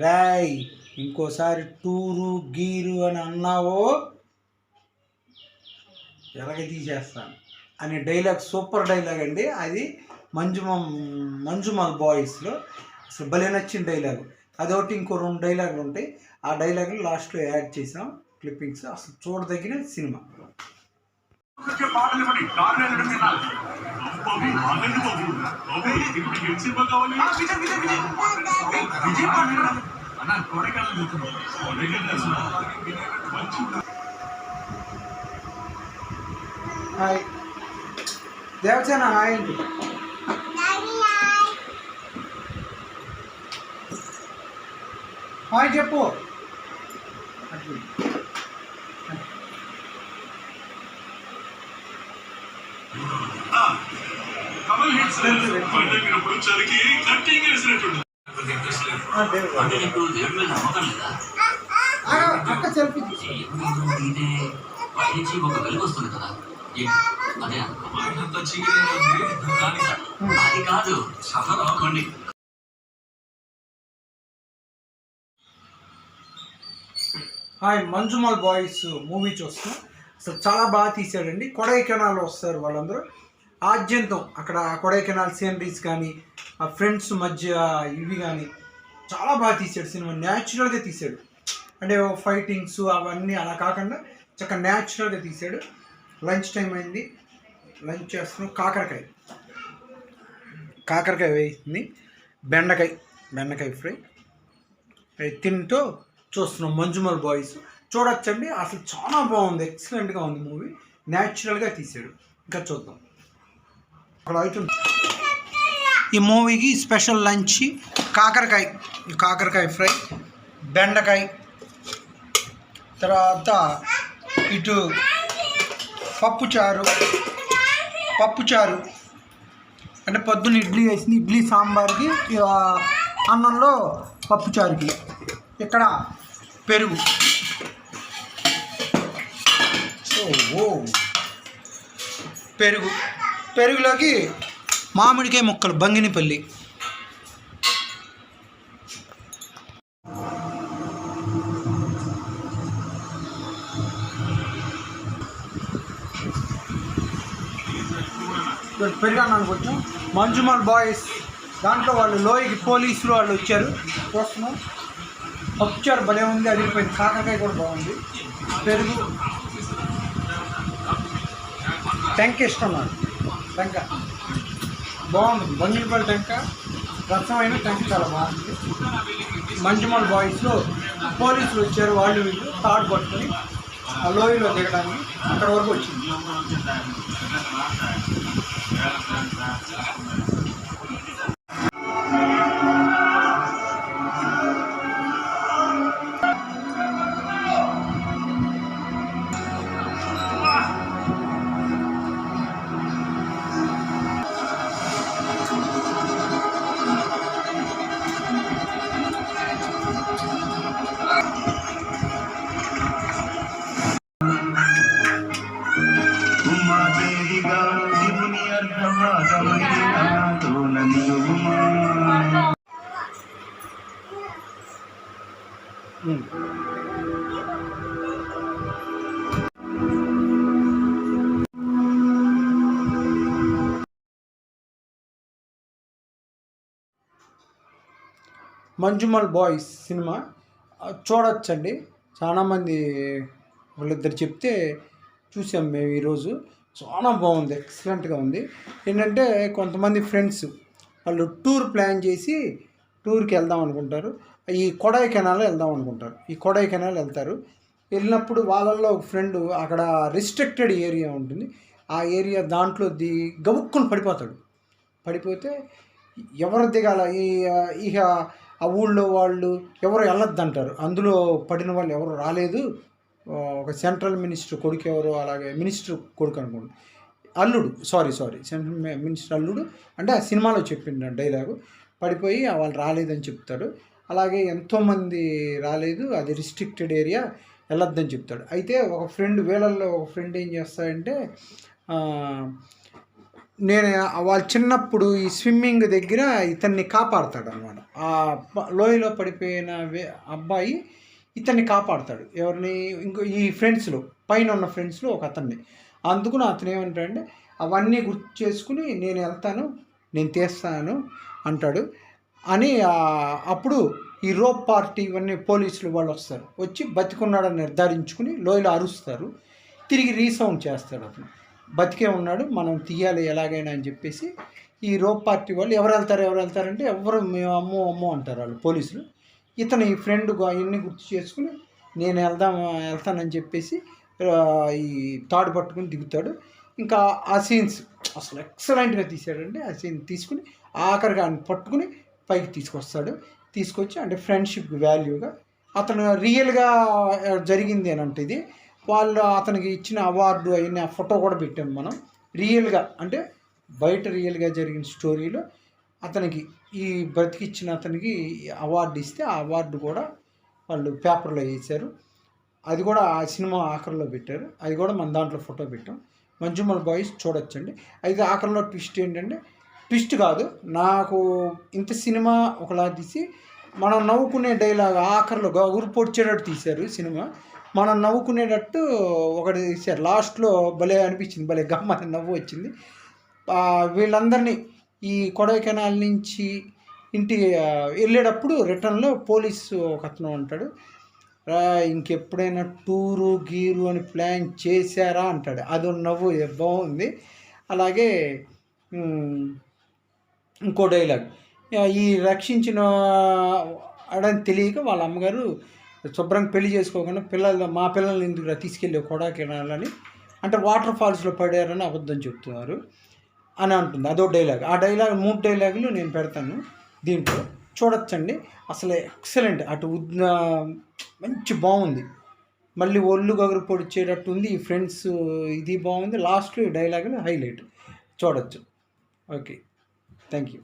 రాయ్ ఇంకోసారి tour gear అని అన్నావో ఎలాగ తీసేస్తాను. అనే డైలాగ్ సూపర్ డైలాగ్ అండి. అది మంజుమ మంజుమల్ బాయ్స్లో. అసలు భలే నచ్చిన డైలాగ్. అదొకటి ఇంకో రెండు డైలాగులు ఉంటాయి. ఆ డైలాగులు లాస్ట్లో యాడ్ చేసాం. క్లిప్పింగ్స్ అసలు చూడదగిన సినిమా. హాయ్ దేవసేన హాయ్ అండి హాయ్ చెప్పు అట్లా. కమల్ హిట్స్ చలికి కట్టింగ్ వేసినట్టు ఆ, దేవ్ గారు. అంటే నీకు దేవుడి మీద నమ్మకం లేదా? ఆ, అక్క సెల్ఫీ తీసుకో. దేవుడు తీటే పైనుంచి ఒక వెలుగు వస్తుంది కదా. అదే అంత అది కాదు. హాయ్ మంజుమల్ బాయ్స్ మూవీ చూస్తున్నాం. అసలు చాలా బాగా తీశాడండి. కొడైకెనాల్ వస్తారు వాళ్ళందరూ. ఆద్యంతం. అక్కడ కొడైకెనాల్ సీనరీస్ కానీ ఆ ఫ్రెండ్స్ మధ్య ఇవి కానీ చాలా బాగా తీసాడు సినిమా. న్యాచురల్గా తీసాడు. అంటే ఫైటింగ్స్ అవన్నీ అలా కాకుండా చక్కగా న్యాచురల్గా తీసాడు. లంచ్ టైం అయింది. లంచ్ చేస్తున్నాం. కాకరకాయ. కాకరకాయ వేసింది బెండకాయ. బెండకాయ ఫ్రై. అది తింటూ చూస్తున్నాం మంజుమల్ బాయ్స్. చూడొచ్చండి. అసలు చాలా బాగుంది. ఎక్సలెంట్గా ఉంది మూవీ. న్యాచురల్గా తీసాడు. ఇంకా చూద్దాం. ఈ మూవీకి స్పెషల్ లంచ్ కాకరకాయ కాకరకాయ ఫ్రై బెండకాయ తర్వాత ఇటు పప్పుచారు పప్పుచారు. అంటే పొద్దున్న ఇడ్లీ వేసింది ఇడ్లీ సాంబార్కి అన్నంలో పప్పుచారుకి. ఇక్కడ పెరుగు. సో ఓ. పెరుగు. పెరుగులోకి మామిడికాయ ముక్కలు బంగినిపల్లి. పెరిగాను పెరుగు కొంచెం. మంజుమల్ బాయ్స్. దాంట్లో వాళ్ళు లోయకి పోలీసులు వాళ్ళు వచ్చారు. కోసము పప్పుచారు భలే ఉంది అదిపోయింది కాకరకాయ కూడా బాగుంది. పెరుగు. టెంక ఇష్టం నాకు. టెంక. బాగుంది. బంగిలిపల్లి టెంక. రసమైన టెంక చాలా బాగుంది. మంచిమల్ బాయ్స్లో పోలీసులు వచ్చారు. వాళ్ళు వీళ్ళు తాడు పట్టుకొని ఆ లోయలో దిగడానికి అక్కడ వరకు వచ్చింది. నాతో మంజుమల్ బాయ్స్ సినిమా. చూడొచ్చండి. చాలామంది వాళ్ళిద్దరు చెప్తే చూసాం మేము ఈరోజు. చాలా బాగుంది ఎక్సలెంట్గా ఉంది. ఏంటంటే కొంతమంది ఫ్రెండ్స్ వాళ్ళు టూర్ ప్లాన్ చేసి టూర్కి వెళ్దాం అనుకుంటారు. ఈ కొడైకెనాల్ వెళ్దాం అనుకుంటారు. ఈ కొడైకెనాల్ వెళ్తారు. వెళ్ళినప్పుడు వాళ్ళల్లో ఒక ఫ్రెండ్ అక్కడ రిస్ట్రిక్టెడ్ ఏరియా ఉంటుంది. ఆ ఏరియా దాంట్లో ది గబుక్కుని పడిపోతాడు. పడిపోతే ఎవరు దిగాల? ఈ ఇక ఆ ఊళ్ళో వాళ్ళు ఎవరు వెళ్ళొద్దు అంటారు అందులో పడిన వాళ్ళు ఎవరు రాలేదు. ఒక సెంట్రల్ మినిస్టర్ కొడుకు ఎవరు అలాగే మినిస్టర్ కొడుకు అనుకోండి. అల్లుడు సారీ సారీ సెంట్రల్ మినిస్టర్ అల్లుడు అంటే ఆ సినిమాలో చెప్పిండు డైలాగు. పడిపోయి వాళ్ళు రాలేదని చెప్తాడు. అలాగే ఎంతోమంది రాలేదు అది రిస్ట్రిక్టెడ్ ఏరియా వెళ్ళొద్దని చెప్తాడు. అయితే ఒక ఫ్రెండ్ వీళ్ళల్లో ఒక ఫ్రెండ్ ఏం చేస్తాడంటే నేను వాళ్ళ చిన్నప్పుడు ఈ స్విమ్మింగ్ దగ్గర ఇతన్ని కాపాడతాడు అనమాట ఆ లోయలో పడిపోయిన వే- అబ్బాయి ఇతన్ని కాపాడతాడు. ఎవరిని? ఇంకో ఈ ఫ్రెండ్స్లో పైన ఉన్న ఫ్రెండ్స్లో ఒక అతన్ని. అందుకు అతను ఏమంటాడంటే అవన్నీ గుర్తు చేసుకుని నేను వెళ్తాను నేను తీస్తాను అంటాడు. అని అప్పుడు ఈ రోప్ పార్టీ ఇవన్నీ పోలీసులు వాళ్ళు వస్తారు. వచ్చి బతికున్నాడని నిర్ధారించుకుని లోయలో అరుస్తారు. తిరిగి రీసౌండ్ చేస్తాడు అతను. బతికే ఉన్నాడు మనం తీయాలి ఎలాగైనా అని చెప్పేసి ఈ రోప్ పార్టీ వాళ్ళు ఎవరు వెళ్తారు ఎవరు వెళ్తారంటే ఎవరు మేము అమ్మో అమ్మో అంటారు వాళ్ళు పోలీసులు. ఇతను ఈ ఫ్రెండ్ అవన్నీ గుర్తు చేసుకుని నేను వెళ్దాం వెళ్తానని చెప్పేసి ఈ తాడు పట్టుకుని దిగుతాడు. ఇంకా ఆ సీన్స్ అసలు ఎక్సలెంట్గా తీసాడంటే ఆ సీన్ తీసుకుని ఆఖరిగా ఆయన పట్టుకుని పైకి తీసుకొస్తాడు. తీసుకొచ్చి అంటే ఫ్రెండ్షిప్ వాల్యూగా అతను రియల్గా జరిగింది అని అంటే ఇది. వాళ్ళు అతనికి ఇచ్చిన అవార్డు అయిన ఫోటో కూడా పెట్టాము మనం. రియల్గా అంటే బయట రియల్గా జరిగిన స్టోరీలో అతనికి ఈ బ్రతికిచ్చిన అతనికి అవార్డు ఇస్తే ఆ అవార్డు కూడా వాళ్ళు పేపర్లో వేశారు. అది కూడా ఆ సినిమా ఆఖరిలో పెట్టారు. అది కూడా మన దాంట్లో ఫోటో పెట్టాం. మంజుమల్ బాయ్స్ చూడొచ్చండి. అయితే ఆఖరిలో ట్విస్ట్ ఏంటంటే ట్విస్ట్ కాదు నాకు ఇంత సినిమా ఒకలా తీసి మనం నవ్వుకునే డైలాగ్ ఆఖరిలో గగురు పొడిచేటట్టు తీశారు సినిమా. మనం నవ్వుకునేటట్టు ఒకటి తీశారు. లాస్ట్లో భలే అనిపించింది భలే గమ్మ నవ్వు వచ్చింది. వీళ్ళందరినీ ఈ కొడైకెనాల్ నుంచి ఇంటికి వెళ్ళేటప్పుడు రిటర్న్లో పోలీసు ఒక అతను ఉంటాడు. ఇంకెప్పుడైనా టూరు గీరు అని ప్లాన్ చేశారా అంటాడు. అది నవ్వు బాగుంది అలాగే ఇంకో డైలాగ్. ఈ రక్షించిన అడని తెలియక వాళ్ళ అమ్మగారు శుభ్రంగా పెళ్ళి చేసుకోకుండా పిల్లలు మా పిల్లల్ని ఇందుకు తీసుకెళ్ళి కొడాకెనాలని అంటే వాటర్ ఫాల్స్లో పడారని అబద్ధం చెప్తున్నారు. అని అంటుంది. అదో డైలాగ్ ఆ డైలాగ్ మూడు డైలాగులు నేను పెడతాను దీంట్లో. చూడొచ్చండి. అసలు ఎక్సలెంట్ అటు మంచి బాగుంది. మళ్ళీ ఒళ్ళు గగురు పొడిచేటట్టు ఉంది ఈ ఫ్రెండ్స్ ఇది బాగుంది. లాస్ట్లో ఈ డైలాగులు హైలైట్ చూడొచ్చు. Okay thank you